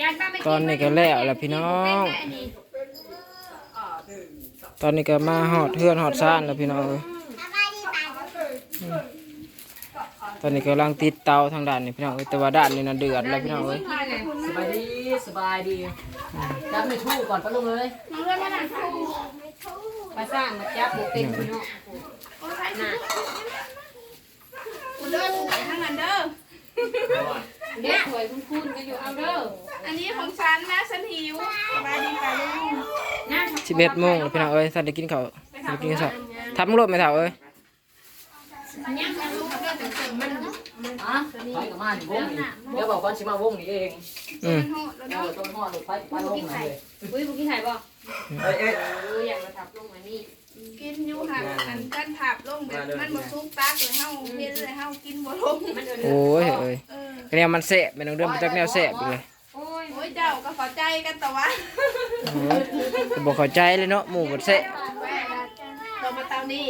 จานป้าไม่ตอนนี้ก็แล้วแล้วพี่น้อง ตอนนี้ก็มาหอดเทือนหอดซ่านแล้วพี่น้องเอ้ยอืมตอนนี้กำลังติดเตาทางด้านนี้พี่น้องเอ้ยแต่ว่าด้านนี้น่ะเดือดแล้วพี่น้องเอ้ยสบายดีสบายดีจับไม่ทู่ก่อนปะลุงเลยมาสร้างมาจับบุเป็นพี่น้อง เดินไปทางนั้นเด้อ เด็กสวยคุ้นๆกันอยู่เอาเด้ออันนี้ของฉันนะฉันหิวสบายดีป่ะลุงนะสิบเอ็ดโมงแล้วพี่น้องเอ้ยสันได้กินข้าวสันได้กินข้าวทำรถไหมเถ่าเอ้ยยังจะรู้เรื่องแต่มันอะไปกับมาอยู่วงนี่เดี๋ยวบอกก่อนชิมาวงนี่เองอืมเออต้นห่อลูกไปไปวงไหนเลยอุ้ยบุกี้ถ่ายบ่เอ้ยเอ้ยเอออยากมาทับลงมานี่ กินอยู่ห่างกันกันถาบลงแบบมันบ่ซุกตักเลยเฮาเฮ็ดเลยเฮากินบ่ลงมันเดินโอ้ยเอ้ยเออแนวมันแสบเป็นน้องเดิมมาจากแนวแสบอีกเลยโอ้ยโอ้ยเจ้าก็เข้าใจกันแต่ว่าโอ้ยก็บอกเข้าใจเลยเนาะหมูบดแสบเรามาเตานี่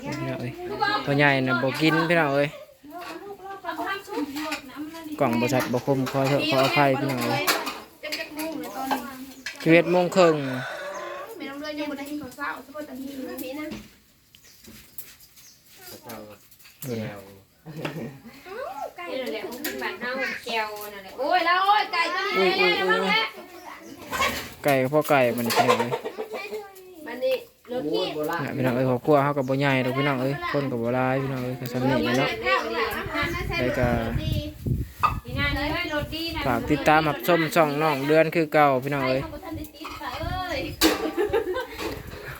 พี่น้องเอ้ยตัวใหญ่น่ะบ่กินพี่น้องเอ้ยกล่องบ่ชัดบ่คมขอโทษขออภัยพี่น้องเอ้ยจักจักมุ้งเลยตอนนี้ชีวิตโมงครึ่ง แม่น้องเลยยังบ่ได้กินข้าวเช้าซะบ่ตันนี้พี่นะ นี่แหละมันเป็นบ้านเฮาแก้วนั่นแหละโอ้ยแล้วโอ้ยไก่ตัวนี้แน่ๆมั้งแหละไก่กับพ่อไก่มันพี่น้องเอ้ยมันนี่รถโอ้ยโบราณน่ะพี่น้องเอ้ยครอบครัวเฮาก็บ่ใหญ่ดอกพี่น้องเอ้ยคนก็บ่หลายพี่น้องเอ้ยก็สำนึกเนาะข้าวนี่อาหารนะใส่แล้วก็นี่งานนี้ให้รถดีนะฝากติดตามรับชมช่องน้องเดือนคือเก่าพี่น้องเอ้ย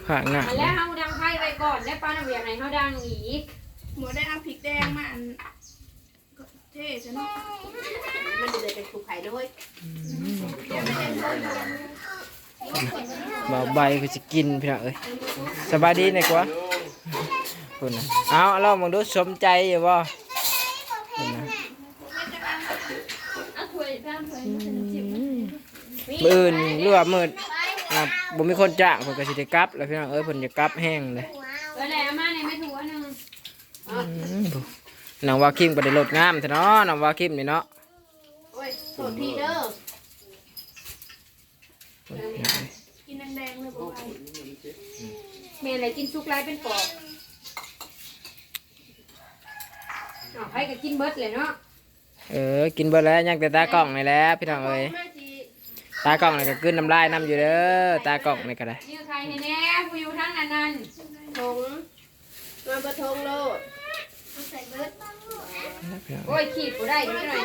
ข้างหน้ามาแล้วเฮาดังไพ่ไว้ก่อนแล้วป้าน้ำเบียงให้เฮาดังอีก หมูได้เอาพริกแดงมาอันเท่ซะเนาะมันจะเป็นถูกไข่ด้วยบ่าวใบก็สิกินพี่น้องเอ้ยสบายดีไหนกว่าคุณน่ะเอาเรามองดูสมใจอยู่บ่คุณน่ะมื่อื่นหรือว่ามืดอะบ่มีคนจ้างเพิ่นก็สิได้กลับ แล้วพี่น้องเอ้ยเพิ่นจะกลับแห้งเลย น้องว่าคิมก็ได้ลดงามแท้เนาะน้องว่าคิมนี่เนาะโอ้ยโสดพี่เด้อกินแดงๆเลยบ่ไปแม่อะไรกินซุกไรเป็นปอบอ๋อไผก็กินเบิดเลยเนาะเออ กินเบิดแล้วยังแต่ตากล้องนี่แหละพี่น้องเอ้ยมาสิตากล้องนี่ก็กลืนน้ำลายน้ำอยู่เด้อตากล้องนี่ก็ได้ ยื้อใครให้แน่ผู้อยู่ทั้งนั้นนั่นทงมาประทงโลด พี่น้องโอ้ยขีดกูได้อยู่หน่อย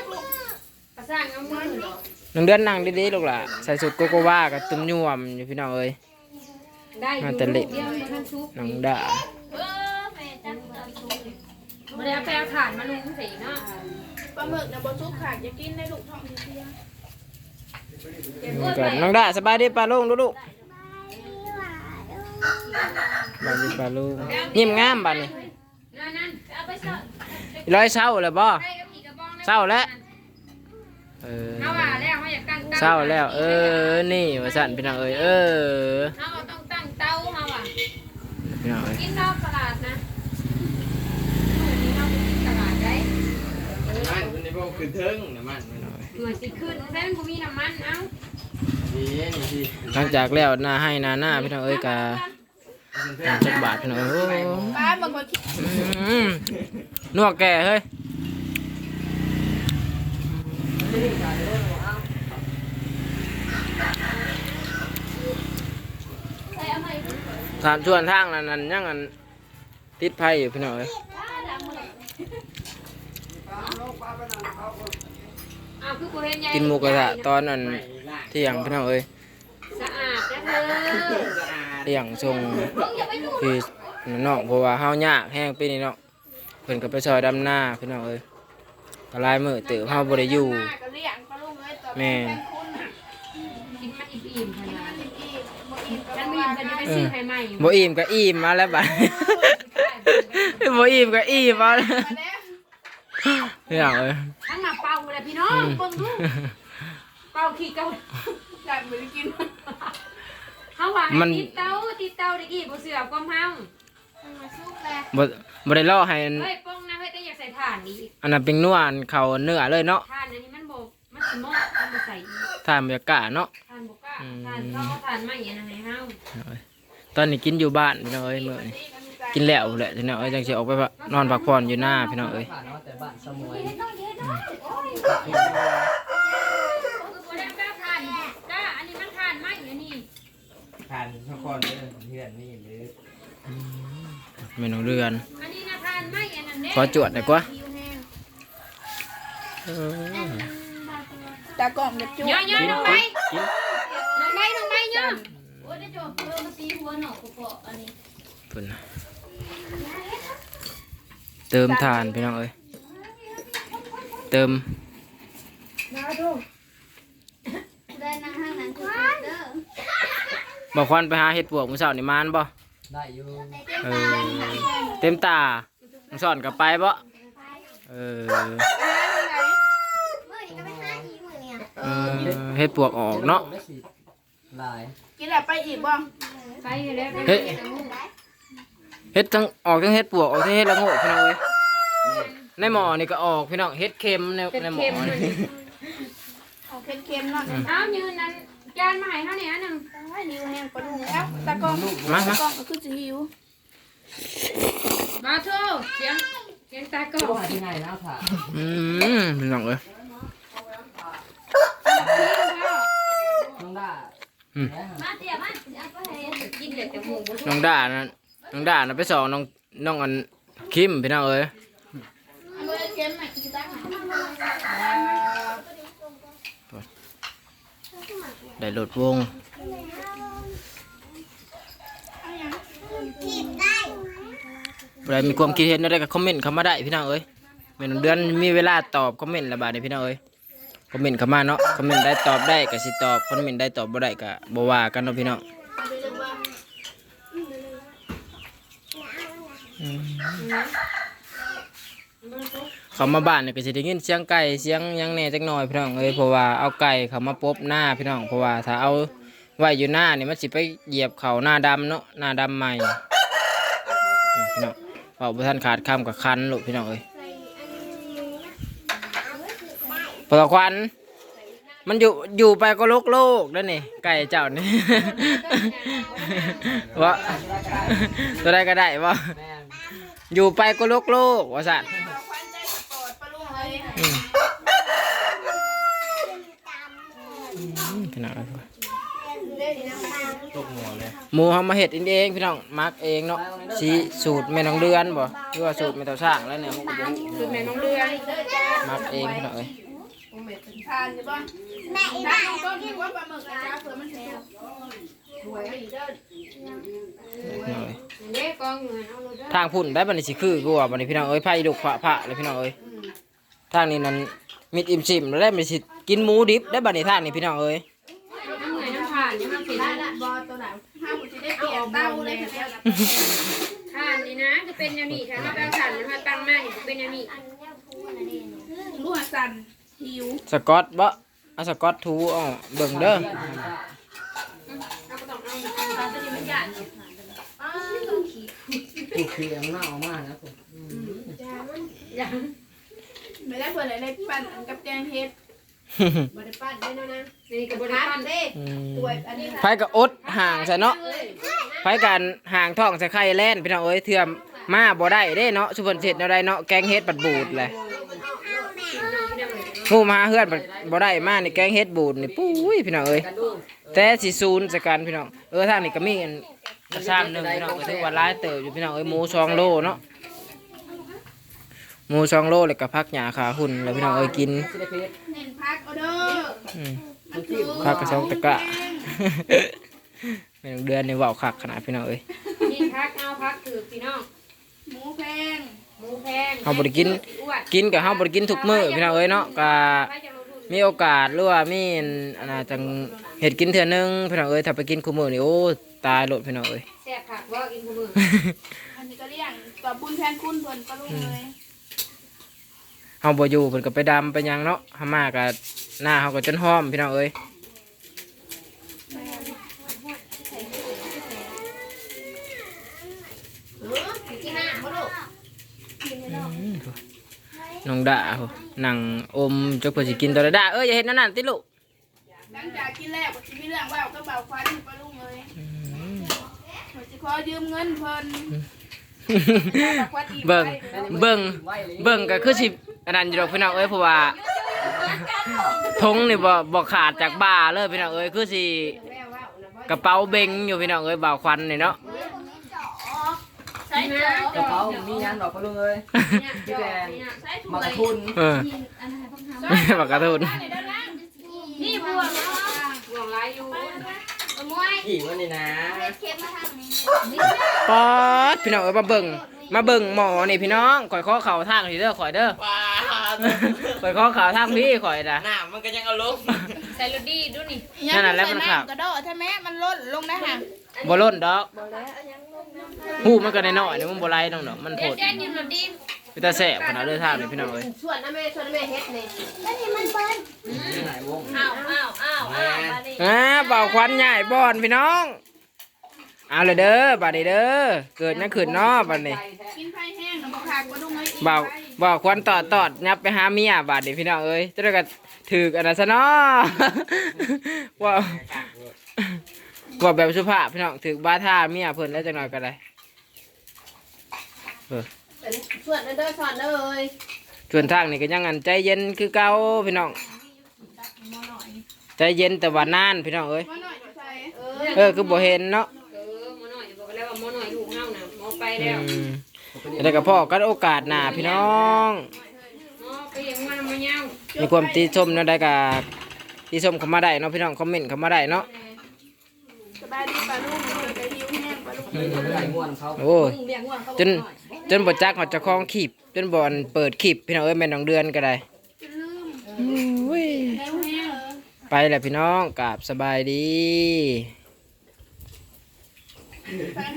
ประสร้างเอามือเหรอน้องเดือนนั่งดีๆลูกล่ะใส่สุดโกโกวากับตุ้มยวมอยู่พี่น้องเอ้ยได้อยู่มาแต่เล็กเดียวมันทันซุกน้องด่ามาได้เอาไปเอาถ่านมาลุงสีเนาะปลาหมึกนะบ่ซุกขาดอย่ากินได้ลูกท้องเสียก็น้องด่าสบายดีป่าลุงลูกๆสบายดีป่าลุงยิ้มงามบัดนี้ นั่นนั่นเอาไปเสิร์ฟร้อยเศร้าแล้วบ่ให้กับผีกระบองนะเศร้าแล้วเออเอาว่าแล้วเขาอยากตั้งเตาเศร้าแล้ว เออ นี่ว่าสั่นพี่น้องเอ้ยเออเขาต้องตั้งเตาเขาอะพี่น้องเอ้ยกินนอกตลาดนะมื้อนี้เราไปกินตลาดได้มันมันในบ่ขึ้นเทิงน้ำมันมันหน่วยสิขึ้นแม่นกูมีน้ำมันเอ้านี่นี่ที่หลังจากแล้วหน้าให้หน้าหน้าพี่น้องเอ้ยกะ จักบาทพี่น้องเอ้ยโอ้ป้าบางคนคิดอืมนวกแก่เฮ้ยถามชวนทางนั้นนั่นยังอันติดไพ่อยู่พี่น้องเอ้ยอ้าวคือกูเห็นยายกินหมูกระทะตอนนั้นเที่ยงพี่น้องเอ้ยสะอาดนะเธอ เลี้ยงทรงพี่น้องเพราะว่าเฮายากแห้งปีนี้เนาะเพิ่นก็ไปซอยดำหน้าพี่น้องเอ้ยก็ลายมือเติบเฮาบ่ได้อยู่มาก็เลี้ยงปลาลุงเอ้ยอนแม่เป็นคุณน่ะกินมันอิ่มๆขนาดกินอีกบ่อิ่มก็ฉันบ่อิ่มกักันนจะได้อไข่ใหม่บ่อิ่มก็อิ่มมาแล้วบัดบ่อิ่มก็อิ่มมาแล้วพี่น้องเอ้ยทั้งหนักเป่าเลยพี่น้องเบิ่งดูเป่าขี้เก่าอยากไปกิน เฮาว่าให้ติดเตาติดเตาได้กี่บ่เสือความเฮามันมาซุกแล้วบ่บ่ได้ล่อให้อันเฮ้ยป้องนะเฮ้ยแต่อยากใส่ถ่านอีกอันนั้นเป็นนวลเขาเนื้อเลยเนาะถ่านอันนี้มันบ่มันสมอเอามาใส่ทานบรรยากาศเนาะทานบกล้าทานเขาก็ทานไม่อย่างไรเฮาตอนนี้กินอยู่บ้านพี่น้องเอ้ยมื้อนี้กินแล้วแหละพี่น้องเอ้ยจังสิออกไปพักนอนพักผ่อนอยู่หน้าพี่น้องเอ้ย ผ่านเนาะแต่บ้านสมวย บ่ได้แป้ทานจ้าอันนี้มันทานไม่อันนี้ ผ่านทุกคนเด้อเพื่อนนี่หรือแม่น้องเรือน อันนี้นะทานไม่อันนั้นเด้ขอจวดหน่อยกว่า เออตากล้องจะจุ๊บเยอะๆลงไปกินลงไปลงไปเยอะโอ้ยได้จบเออมาตีหัวหนอกกบอันนี้เพิ่นน่ะเติมทานพี่น้องเอ้ยเติมเดินนั่งห้างนั้นคือเด้อ บอกควันไปหาเห็ดปวกมื้อเช้านี่มานบ่ได้อยู่เออเต็มตามึงสอนกลับไปบ่เออมื่อนี้ก็ไปหาอีมื่อเนี่ยเออเห็ดปวกออกเนาะได้สิหลายกินแล้วไปอีกบ่ไปแล้วเฮ้ยเห็ดทั้งออกทั้งเห็ดปวกออกทั้งเห็ดละโงกพี่น้องเอ้ยในหม้อนี่ก็ออกพี่น้องเห็ดเค็มในเป็นในหม้อเค็มนี่เอาเค็มๆเนาะเอายืนนั้นจานมาให้เขาเนี่ยอันหนึ่ง ให้นิ้วแห้งปลาดุกแล้วตากล้องมามาตากล้องก็คือสิหิวมาโทษเสียงเสียงตากล้อก็งหาที่ไหนแล้วค่ะอืมพี่น้องเอ้ยน้องด้าอืมมาเดี๋ยวมาเดี๋ยวไปให้กินเด็ดแต่หมูบุน้องด่านั่นน้องด่าน่ะไปสอนน้องน้องอันคิมพี่น้องเอ้ยเอาเลยเค็มหน่อยกินตักหน่อยได้โหลดวง ใครมีความคิดเห็นอะไรก็คอมเมนต์เข้ามาได้พี่น้องเอ้ยแม่นอเดือนมีเวลาตอบคอมเมนต์ละบาดนี้พี่น้องเอ้ยคอมเมนต์เข้ามาเนาะคอมเมนต์ได้ตอบได้ก็สิตอบคอมเมนต์ได้ตอบบ่ได้ก็บ่ว่ากันเนาะพี่น้องเขามาบ้านเนี่ยก็สิได้ยินเสียงไก่เสียงยังแหน่จักหน่อยพี่น้องเอ้ยเพราะว่าเอาไก่เขามาปบหน้าพี่น้องเพราะว่าถ้าเอาไว้อยู่หน้านี่มันสิไปเหยียบเขาหน้าดำเนาะหน้าดำใหม่พี่น้อง เอาบ่ทันขาดคำกับคันลูกพี่น้องเอ้ยเปิดควัน มันอยู่อยู่ไปก็โลกโลกแล้วนี่ไก่เจ้านี่วะตัวใดก็ได้วะแม่นอยู่ไปก็โลกโลกวะสัตว์เอาควันใจปอดปลาดุกเลยอืมพี่น้องเอ้ยตกหัวเลย หมูเขามาเห็ดเองเองพี่น้องมักเองเนาะสีสูตรแม่น้องเดือนบ่หรือว่าสูตรแม่เต่าช่างแล้วเนี่ยคือแม่น้องเรือนมักเองพี่น้องเอ้ยทานอยู่บ่แม่อีถ้าบ้าเอาต้นที่ว่าปลาหมึกนะจ๊ะเผื่อมันสิสุกพี่น้องเอ้ยเด็กกองอยู่เอาเลยทางพุ่นได้บัดนี้สิคือกูว่าบัดนี้พี่น้องเอ้ยไผดุกพระพระเลยพี่น้องเอ้ยทางนี้นั่นมิดอิ่มชิมแล้วได้บัดนี้สิกินหมูดิบได้บัดนี้ทางนี้พี่น้องเอ้ย น้ำเหนื่อยน้ำ ผ่านนี่มันเป็นได้ละบ่ตัวไหนห้ามสิได้เปลี่ยนเต้าเลยค่ะผ่านนี่นะจะเป็นอย่างนี้ถ้าเราแปลงผ่านมาตั้งมากนี่จะเป็นอย่างนี้ลูกสั่นหิวสกอตบ่เอาสกอตทูอ๋อเบิ่งเด้อเราก็ต้องเอาหนังตาจะดีมันหยาดถูกเคียงหน้าออกมานะผมอย่างไม่ได้เผื่ออะไรปั่นกับแกงเฮ็ด บริปั้นได้แล้วนะนี่กับบริปั้นเด้อืมตัวอันนี้ไผก็อดห่างซะเนาะไผกันห่างท้องใส่ไข่แล่นพี่น้องเอ้ยเทื่อมมาบ่ได้เด้เนาะสุพรรณเสร็จแนวใดเนาะแกงเฮ็ดบัดบูดเลยงูมาเฮือนบัดบ่ได้มานี่แกงเฮ็ดบูดนี่ปุ้ยพี่น้องเอ้ยกันดูแต่สิศูนย์สกันพี่น้องเออทางนี้ก็มีอันกระซ้ำหนึ่งพี่น้องก็ถือว่าร้ายเติบอยู่พี่น้องเอ้ยหมูสองโลเนาะ หมูสองโลเลยกับพักหยาขาหุ่นแล้วพี่น้องเอ้ยกินสิได้เพชรเน้นพักออเดอร์อืมมันที่พักกระซองตะกะเป็นเดือนในว่าวคักขนาดพี่น้องเอ้ยนี่พักเอาพักถือพี่น้องหมูแพงหมูแพงเฮาบ่ได้กินกินกับเฮาบ่ได้กินทุกมื้อพี่น้องเอ้ยเนาะก็มีโอกาสหรือว่ามีอันอันน่ะจังเฮ็ดกินเทื่อนึงพี่น้องเอ้ยถ้าไปกินคู่มื้อนี่โอ้ตายโลดพี่น้องเอ้ยแซ่บผักว่ากินกูมืออันนี้ก็เรียกตัวบุญแทนคุณเพิ่นปลาดุกเลย เฮาบ่อยู่เพิ่นก็ไปดำไปหยังเนาะเฮามาก็หน้าเฮาก็จนหอมพี่น้องเอ้ยที่หน้าบ่ลูกอืมน้องดาโหนั่งอมจกเพิ่นสิกินตอนละดาเอ้ยอย่าเฮ็ดนั่นนั่นติลูกหลังจากกินแล้วก็สิมีเรื่องว่าวก็เบาควันปลาลุงเลยขอสิขอยืมเงินเพิ่นเบิ่งเบิ่งเบิ่งก็คือสิ อันนั้นอยู่ดอกพี่น้องเอ้ยเพราะว่าทงนี่บ่บ่ขาดจากบ่าเลยพี่น้องเอ้ยคือสิกระเป๋าเบงอยู่พี่น้องเอ้ยบ่าวควันนี่เนาะใช่เจ้ากระเป๋ามียันดอกปะลุงเอ้ยพี่แดงมากระทุนเอออันไหนพวกทำบักกระทุนนี่บวกเนาะห่วงไรอยู่มวยขี่วันนี้นะเพชรเค็มมาทางนี้ป๊อดพี่น้องเอ้ยมาเบิ่งมาเบิ่งหมอนี่พี่น้องข่อยขอเข่าทางนี่เด้อข่อยเด้อว้า ข่อยขอเข่าทางพี่ข่อยนะ หน้ามันก็ยังเอาลงใส่รถดีดูนี่นั่นน่ะแล้วมันขาด กระโดดใช่ไหมมันลดลงนะฮะบ่ล้นดอกหูมันก็น้อยๆนี่มันบ่ไหลน้องดอกมันโพดแจ้งยืมรถดีไปตาแสบขนาดเด้อทางนี่พี่น้องเอ้ยส่วนนะแม่ส่วนนะแม่เฮ็ดนี่แล้วนี่มันเปิ้ลไหนวงอ้าวอ้าวอ้าวอ้าวมาดิอ่าเบาควันใหญ่บ่อนพี่น้อง เอาเลยเด้อบัดนี้เด้อเกิดนั่นขึ้นเนาะบัดนี้กินไฟแห้งนะบ่ขาดปลาลุงเลยเบาเบาควันตอดตอดยับไปหาเมียบัดนี้พี่น้องเอ้ยจะได้ก็ถือกันนะซะเนาะว่าว่าแบบสุภาพพี่น้องถือบาท่าเมียเพิ่นแล้วจังหน่อยก็ได้ส่วนนั่นเด้อส่วนเด้อเอ้ยส่วนทางนี่ก็ยังอันใจเย็นคือเก่าพี่น้องใจเย็นแต่ว่านานพี่น้องเอ้ยมาหน่อยจะใส่เออคือบ่เห็นเนาะเออหมอ หน่อยบอกแล้วว่าหมอหน่อยลูกเฮาน่ะหมอไปอืแล้วมแล้วก็พ่อกันโอกาสหน้าพี่น้องหมอไปยังมามาเย้ามีความตีชมเนาะได้กับตีชมเข้ามาได้เนาะพี่น้องคอมเมนต์เข้ามาได้เนาะสบายดีปลาลุงเลยไปหิวแห้งปลาลุงไหลม่วนเขาโอ้จนจนบ่จักเขาเจะคล้าของขีบจนบ่อนเปิดขีบพี่น้องเอ้ยแม่นน้องเดือนก็ได้จะลืมอุ้ยหิวแห้งไปแล้วพี่น้องกราบสบายดี